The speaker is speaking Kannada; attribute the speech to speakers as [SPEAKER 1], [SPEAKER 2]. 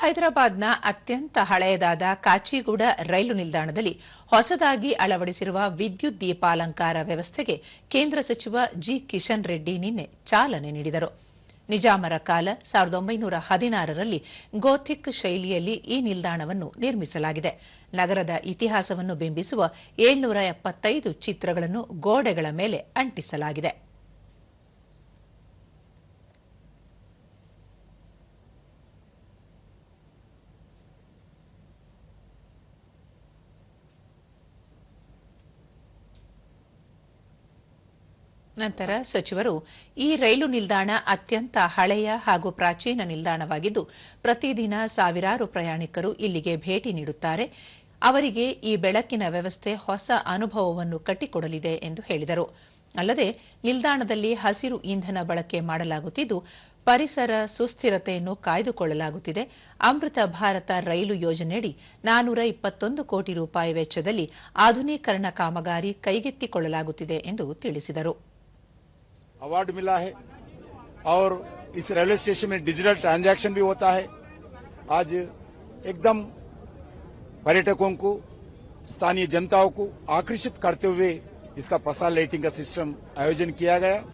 [SPEAKER 1] ಹೈದರಾಬಾದ್ನ ಅತ್ಯಂತ ಹಳೆಯದಾದ ಕಾಚಿಗೂಡ ರೈಲು ನಿಲ್ದಾಣದಲ್ಲಿ ಹೊಸದಾಗಿ ಅಳವಡಿಸಿರುವ ವಿದ್ಯುತ್ ದೀಪಾಲಂಕಾರ ವ್ಯವಸ್ಥೆಗೆ ಕೇಂದ್ರ ಸಚಿವ ಜಿ. ಕಿಶನ್ ರೆಡ್ಡಿ ನಿನ್ನೆ ಚಾಲನೆ ನೀಡಿದರು. ನಿಜಾಮರ ಕಾಲ ಸಾವಿರದ ಒಂಬೈನೂರ ಹದಿನಾರರಲ್ಲಿ ಗೋಥಿಕ್ ಶೈಲಿಯಲ್ಲಿ ಈ ನಿಲ್ದಾಣವನ್ನು ನಿರ್ಮಿಸಲಾಗಿದೆ. ನಗರದ ಇತಿಹಾಸವನ್ನು ಬಿಂಬಿಸುವ ಏಳ್ನೂರ ಎಪ್ಪತ್ತೈದು ಚಿತ್ರಗಳನ್ನು ಗೋಡೆಗಳ ಮೇಲೆ ಅಂಟಿಸಲಾಗಿದೆ. ನಂತರ ಸಚಿವರು ಈ ರೈಲು ನಿಲ್ದಾಣ ಅತ್ಯಂತ ಹಳೆಯ ಹಾಗೂ ಪ್ರಾಚೀನ ನಿಲ್ದಾಣವಾಗಿದ್ದು, ಪ್ರತಿದಿನ ಸಾವಿರಾರು ಪ್ರಯಾಣಿಕರು ಇಲ್ಲಿಗೆ ಭೇಟಿ ನೀಡುತ್ತಾರೆ. ಅವರಿಗೆ ಈ ಬೆಳಕಿನ ವ್ಯವಸ್ಥೆ ಹೊಸ ಅನುಭವವನ್ನು ಕಟ್ಟಿಕೊಡಲಿದೆ ಎಂದು ಹೇಳಿದರು. ಅಲ್ಲದೆ, ನಿಲ್ದಾಣದಲ್ಲಿ ಹಸಿರು ಇಂಧನ ಬಳಕೆ ಮಾಡಲಾಗುತ್ತಿದ್ದು, ಪರಿಸರ ಸುಸ್ಥಿರತೆಯನ್ನು ಕಾಯ್ದುಕೊಳ್ಳಲಾಗುತ್ತಿದೆ. ಅಮೃತ ಭಾರತ ರೈಲು ಯೋಜನೆಯಡಿ ನಾನೂರ ಇಪ್ಪತ್ತೊಂದು ಕೋಟಿ ರೂಪಾಯಿ ವೆಚ್ಚದಲ್ಲಿ ಆಧುನೀಕರಣ ಕಾಮಗಾರಿ ಕೈಗೆತ್ತಿಕೊಳ್ಳಲಾಗುತ್ತಿದೆ ಎಂದು ತಿಳಿಸಿದರು.
[SPEAKER 2] अवार्ड मिला है और इस रेलवे स्टेशन में डिजिटल ट्रांजैक्शन भी होता है। आज एकदम पर्यटकों को, स्थानीय जनताओं को आकर्षित करते हुए इसका पसार लाइटिंग का सिस्टम आयोजन किया गया।